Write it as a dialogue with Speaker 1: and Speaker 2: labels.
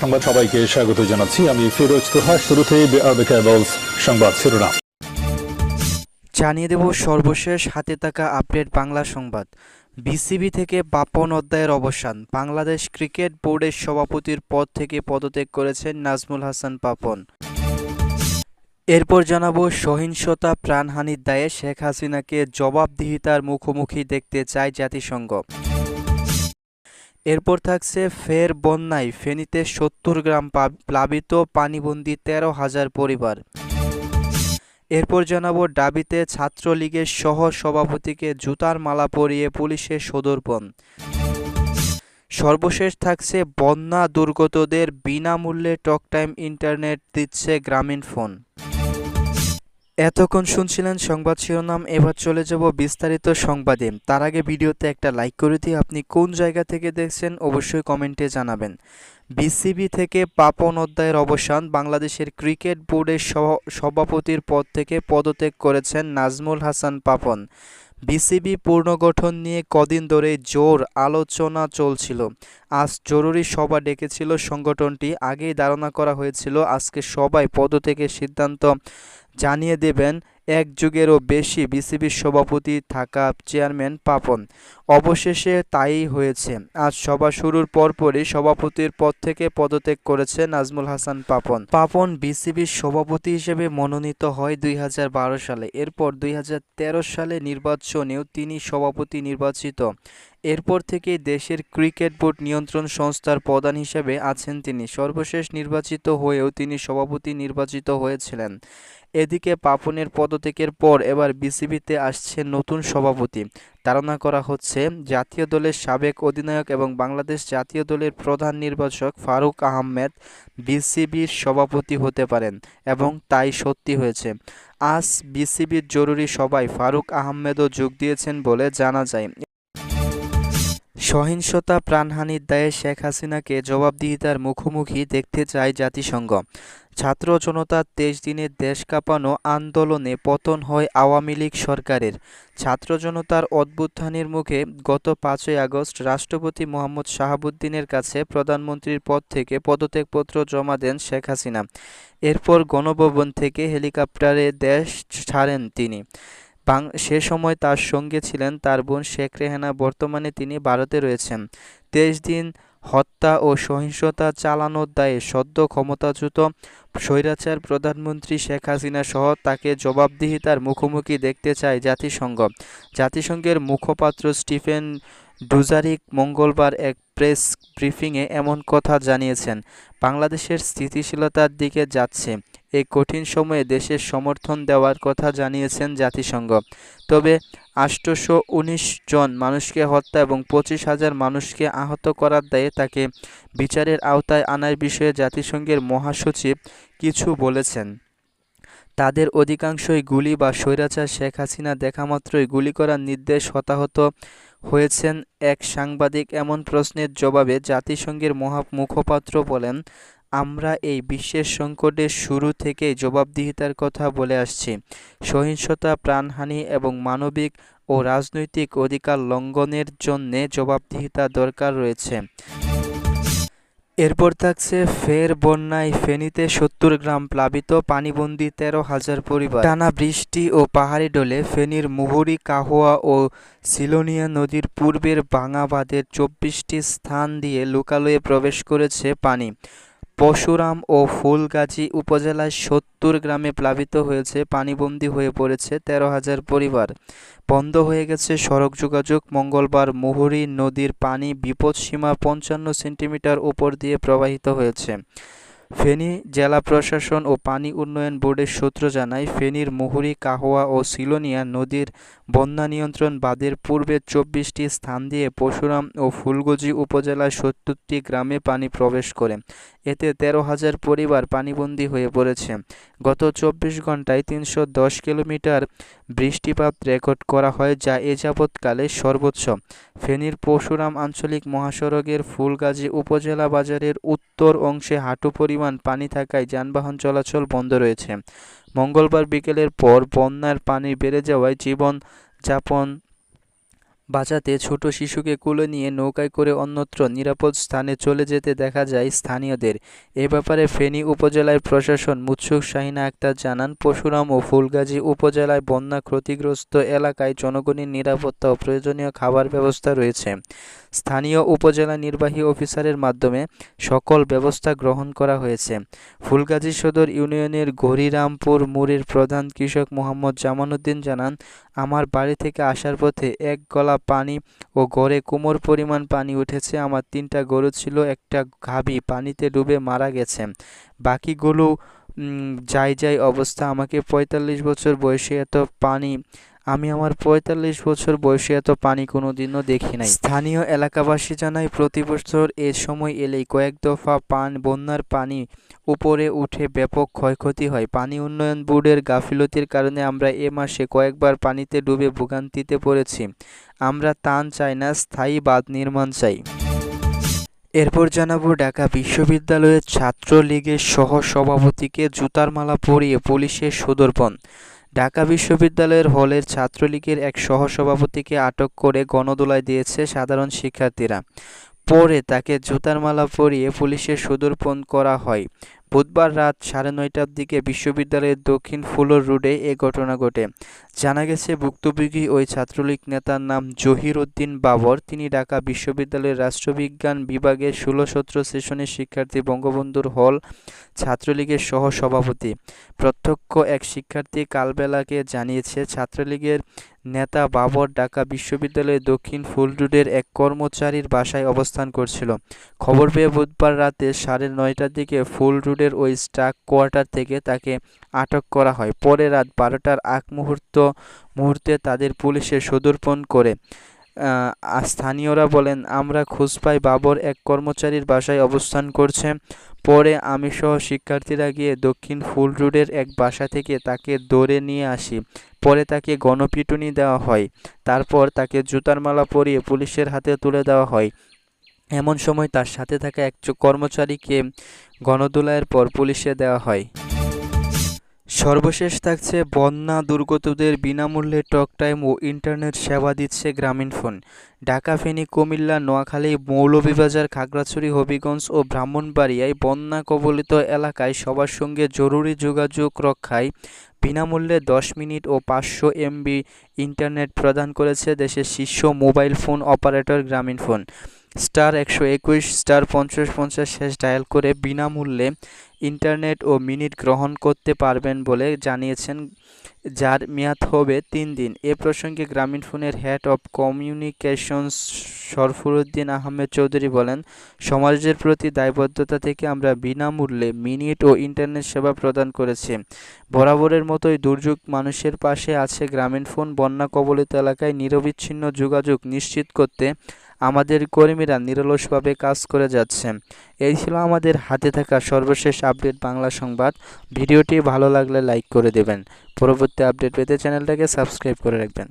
Speaker 1: সংবাদ সবাইকে স্বাগত জানাচ্ছি। আমি ফিরোজ তোহা কেবলস সংবাদ শিরোনাম।
Speaker 2: জানিয়ে দেব সর্বশেষ হাতে থাকা আপডেট বাংলা সংবাদ। বিসিবি থেকে বাপন অধ্যায়ের অবসান। বাংলাদেশ ক্রিকেট বোর্ডের সভাপতির পদ থেকে পদত্যাগ করেছেন নাজমুল হাসান পাপন এরপর জানাব সহিংসতা প্রাণহানির দায়ে শেখ হাসিনাকে জবাবদিহিতার মুখোমুখি দেখতে চায় জাতিসংঘ। এরপর থাকছে ফের বন্যায়, ফেনীতে সত্তর গ্রাম প্লাবিত, পানিবন্দী তেরো হাজার পরিবার। এরপর জানাব ডাবিতে ছাত্রলীগের সহ সভাপতিকে জুতার মালা পরিয়ে পুলিশের সদর্পণ। সর্বশেষ থাকছে বন্যা দুর্গতদের বিনামূল্যে টক টাইম ইন্টারনেট দিচ্ছে গ্রামীণ ফোন। এতক্ষণ শুনছিলেন সংবাদ শিরোনাম, এবার চলে যাব বিস্তারিত সংবাদে। তার আগে ভিডিওতে একটা লাইক করে দিয়ে আপনি কোন জায়গা থেকে দেখছেন অবশ্যই কমেন্টে জানাবেন। বিসিবি থেকে পাপন অধ্যায়ের অবসান, বাংলাদেশের ক্রিকেট বোর্ডের সভাপতির পদ থেকে পদত্যাগ করেছেন নাজমুল হাসান পাপন। বিসিবি পুনর্গঠন নিয়ে কদিন ধরে জোর আলোচনা চলছিল। আজ জরুরি সভা ডেকেছিল সংগঠনটি। আগেই ধারণা করা হয়েছিল, আজকে সবাই পদত্যাগের সিদ্ধান্ত জানিয়ে দেবেন, এক যুগেরও বেশি বিসিবির সভাপতি থাকা চেয়ারম্যান পাপন। অবশেষে তাই হয়েছে। আজ সভা শুরুর পরপরই সভাপতির পদ থেকে পদত্যাগ করেছে নাজমুল হাসান পাপন। পাপন বিসিবির সভাপতি হিসেবে মনোনীত হয় দুই হাজার বারো সালে। এরপর দুই হাজার তেরো সালে নির্বাচনেও তিনি সভাপতি নির্বাচিত। এরপর থেকে দেশের ক্রিকেট বোর্ড নিয়ন্ত্রণ সংস্থার প্রধান হিসেবে আছেন তিনি। সর্বশেষ নির্বাচিত হয়েও তিনি সভাপতি নির্বাচিত হয়েছিলেন। এদিকে পাপনের পদত্যাগের পর এবার বিসিবিতে আসছে নতুন সভাপতি। ধারণা করা হচ্ছে, জাতীয় দলের সাবেক অধিনায়ক এবং বাংলাদেশ জাতীয় দলের প্রধান নির্বাচক ফারুক আহমেদ বিসিবির সভাপতি হতে পারেন এবং তাই সত্যি হয়েছে। আজ বিসিবির জরুরি সভায় ফারুক আহমেদও যোগ দিয়েছেন বলে জানা যায়। সহিংসতা প্রাণহানির দায়ে শেখ হাসিনাকে জবাবদিহিতার মুখোমুখি দেখতে চায় জাতিসংঘ। ছাত্র জনতার তেইশ দিনের দেশ কাঁপানো আন্দোলনে পতন হয় আওয়ামী লীগ সরকারের। ছাত্র জনতার অভ্যুত্থানের মুখে গত পাঁচই আগস্ট রাষ্ট্রপতি মোহাম্মদ শাহাবুদ্দিনের কাছে প্রধানমন্ত্রীর পদ থেকে পদত্যাগপত্র জমা দেন শেখ হাসিনা। এরপর গণভবন থেকে হেলিকপ্টারে দেশ ছাড়েন তিনি। সে সময় তার সঙ্গে ছিলেন তার বোন শেখ রেহানা। বর্তমানে তিনি ভারতে রয়েছেন। তেইশ দিন হত্যা ও সহিংসতা চালানোর দায়ে সদ্য ক্ষমতাচ্যুত স্বৈরাচার প্রধানমন্ত্রী শেখ হাসিনা সহ তাকে জবাবদিহিতার মুখোমুখি দেখতে চায় জাতিসংঘ। জাতিসংঘের মুখপাত্র স্টিফেন ডুজারিক মঙ্গলবার এক প্রেস ব্রিফিংয়ে এমন কথা জানিয়েছেন। বাংলাদেশের স্থিতিশীলতার দিকে যাচ্ছে। এই কঠিন সময়ে দেশের সমর্থন দেওয়ার কথা জানিয়েছেন জাতিসংঘ। তবে আষ্টশো জন মানুষকে হত্যা এবং পঁচিশ হাজার মানুষকে আহত করার দায়ে তাকে বিচারের আওতায় আনার বিষয়ে জাতিসংঘের মহাসচিব কিছু বলেছেন। তাদের অধিকাংশই গুলি বা স্বৈরাচার শেখ হাসিনা দেখামাত্রই গুলি করার নির্দেশ হতাহত হয়েছেন এক সাংবাদিক। এমন প্রশ্নের জবাবে জাতিসংঘের মহা মুখপাত্র বলেন আমরা এই বিশ্বের সংকটের শুরু থেকে জবাবদিহিতার কথা বলে আসছি। সহিংসতা, প্রাণহানি এবং মানবিক ও রাজনৈতিক অধিকার লঙ্ঘনের জন্যে জবাবদিহিতা দরকার রয়েছে। এরপর থাকছে ফের বন্যায় ফেনীতে সত্তর গ্রাম প্লাবিত পানিবন্দী তেরো হাজার পরিবার। টানা বৃষ্টি ও পাহাড়ি ডলে ফেনীর মুহুরী, কাহুয়া ও সিলোনিয়া নদীর পূর্বের ভাঙা বাঁধের চব্বিশটি স্থান দিয়ে লোকালয়ে প্রবেশ করেছে পানি। পশুরাম ও ফুলগাজী উপজেলায় সত্তর গ্রামে প্লাবিত হয়েছে, পানিবন্দী হয়ে পড়েছে তেরো হাজার পরিবার। বন্ধ হয়ে গেছে সড়ক যোগাযোগ, মঙ্গলবার মুহুরী নদীর পানি বিপদসীমা পঞ্চান্ন সেন্টিমিটার উপর দিয়ে প্রবাহিত হয়েছে। ফেনী জেলা প্রশাসন ও পানি উন্নয়ন বোর্ডের সূত্র জানায়, ফেনীর মুহুরী, কাহোয়া ও সিলোনিয়া নদীর বন্যা নিয়ন্ত্রণ বাঁধের পূর্বে চব্বিশটি স্থান দিয়ে পশুরাম ও ফুলগজি উপজেলার সত্তরটি গ্রামে পানি প্রবেশ করে। এতে তেরো হাজার পরিবার পানিবন্দী হয়ে পড়েছে। গত চব্বিশ ঘন্টায় তিনশো দশ কিলোমিটার বৃষ্টিপাত রেকর্ড করা হয়, যা এ যাবৎকালে সর্বোচ্চ। ফেনীর পশুরাম আঞ্চলিক মহাসড়কের ফুলগাজী উপজেলা বাজারের উত্তর অংশে হাঁটু পরিমাণ পানি থাকায় যানবাহন চলাচল বন্ধ রয়েছে। মঙ্গলবার বিকেলের পর বন্যার পানি বেড়ে যাওয়ায় জীবন যাপন বাঁচাতে ছোট শিশুকে কোলে নিয়ে নৌকায় করে অন্যত্র নিরাপদ স্থানে চলে যেতে দেখা যায় স্থানীয়দের। এ ব্যাপারে ফেনী উপজেলার প্রশাসন মুৎসুক শাহিনা আক্তার জানান পশুরাম ও ফুলগাজী উপজেলায় বন্যা ক্ষতিগ্রস্ত এলাকায় জনগণের নিরাপত্তা ও প্রয়োজনীয় খাবার ব্যবস্থা রয়েছে। স্থানীয় উপজেলা নির্বাহী অফিসারের মাধ্যমে সকল ব্যবস্থা গ্রহণ করা হয়েছে। ফুলগাজী সদর ইউনিয়নের গরিরামপুর মুড়ের প্রধান কৃষক মোহাম্মদ জামানউদ্দিন জানান, আমার বাড়ি থেকে আসার পথে এক গলা পানি ও গড়ে কোমর পরিমাণ পানি উঠেছে। আমার তিনটা গরু ছিল, একটা ঘাবি পানিতে ডুবে মারা গেছে। বাকিগুলো যাই যাই অবস্থা, আমাকে পঁয়তাল্লিশ বছর বয়সে এত পানি আমি আমার পঁয়তাল্লিশ বছর বয়সে এত পানি কোনোদিনও দেখি নাই। স্থানীয় এলাকাবাসী জানায়, প্রতি বছর এ সময় এলেই কয়েক দফা পান, বন্যার পানি উপরে উঠে ব্যাপক ক্ষয়ক্ষতি হয়। পানি উন্নয়ন বোর্ডের গাফিলতির কারণে আমরা এ মাসে কয়েকবার পানিতে ডুবে ভোগান্তিতে পড়েছি। আমরা তান চাই না, স্থায়ী বাঁধ নির্মাণ চাই। এরপর জানাব, ঢাকা বিশ্ববিদ্যালয়ের ছাত্রলীগের সহ সভাপতিকে জুতার মালা পরিয়ে পুলিশের সুদর্পণ। ঢাকা বিশ্ববিদ্যালয়ের হলের ছাত্রলীগের এক সহসভাপতিকে আটক করে গণদোলায় দিয়েছে সাধারণ শিক্ষার্থীরা। পরে তাকে জুতার মালা পরিয়ে পুলিশের সুদর্পণ করা হয়। বুধবার রাত সাড়ে নয়টার দিকে বিশ্ববিদ্যালয়ের দক্ষিণ ফুলর রোডে এ ঘটনা ঘটে। জানা গেছে, ভুক্তভোগী ওই ছাত্রলীগ নেতার নাম জহির উদ্দিন বাবর। তিনি ঢাকা বিশ্ববিদ্যালয়ের রাষ্ট্রবিজ্ঞান বিভাগের ষোলো সতেরো সেশনের শিক্ষার্থী বঙ্গবন্ধুর হল ছাত্রলীগের সহ সভাপতি প্রত্যক্ষ এক শিক্ষার্থী কালবেলাকে জানিয়েছে, ছাত্রলীগের নেতা বাবর ঢাকা বিশ্ববিদ্যালয়ের দক্ষিণ ফুল রোডের এক কর্মচারীর বাসায় অবস্থান করছিল। খবর পেয়ে বুধবার রাতে সাড়ে নয়টার দিকে ফুল রোডের ওই স্টাক কোয়ার্টার থেকে তাকে আটক করা হয়। পরে রাত বারোটার আগ মুহূর্ত, মুহূর্তে তাদের পুলিশে সদর্পণ করে। স্থানীয়রা বলেন, আমরা খোঁজ পাই বাবর এক কর্মচারীর বাসায় অবস্থান করছে। পরে আমি সহ শিক্ষার্থীরা গিয়ে দক্ষিণ ফুল রোডের এক বাসা থেকে তাকে দৌড়ে নিয়ে আসি। পরে তাকে গণপিটুনি দেওয়া হয়। তারপর তাকে জুতার মালা পরিয়ে পুলিশের হাতে তুলে দেওয়া হয়। এমন সময় তার সাথে থাকা এক কর্মচারীকে গণদোলায়ের পর পুলিশে দেওয়া হয়। সর্বশেষ থাকছে বন্যা দুর্গতদের বিনামূল্যে টক টাইম ও ইন্টারনেট সেবা দিচ্ছে গ্রামীণফোন ঢাকা, ফেনী, কুমিল্লা, নোয়াখালী, মৌলভীবাজার, খাগড়াছড়ি, হবিগঞ্জ ও ব্রাহ্মণবাড়িয়ায় বন্যা কবলিত এলাকায় সবার সঙ্গে জরুরি যোগাযোগ রক্ষায় বিনামূল্যে দশ মিনিট ও পাঁচশো এমবি ইন্টারনেট প্রদান করেছে দেশের শীর্ষ mobile phone operator Grameenphone star একশো একুশ, স্টার পঞ্চাশ পঞ্চাশ শেষ ডায়াল করে বিনামূল্যে ইন্টারনেট ও মিনিট গ্রহণ করতে পারবেন বলে জানিয়েছেন, যার মেয়াদ হবে তিন দিন। এ প্রসঙ্গে গ্রামীণফোনের head of communications Sarfuruddin Ahmed Chowdhury বলেন, সমাজের প্রতি দায়বদ্ধতা থেকে আমরা বিনামূল্যে মিনিট ও ইন্টারনেট সেবা প্রদান করেছি। বরাবরের মতোই দুর্যোগ মানুষের পাশে আছে গ্রামীণফোন বন্যা কবলিত এলাকায় নিরবিচ্ছিন্ন যোগাযোগ নিশ্চিত করতে আমাদের কর্মীরা নিরলসভাবে কাজ করে যাচ্ছে। এই ছিল আমাদের হাতে থাকা সর্বশেষ আপডেট বাংলা সংবাদ। ভিডিওটি ভালো লাগলে লাইক করে দেবেন। পরবর্তী আপডেট পেতে চ্যানেলটাকে সাবস্ক্রাইব করে রাখবেন।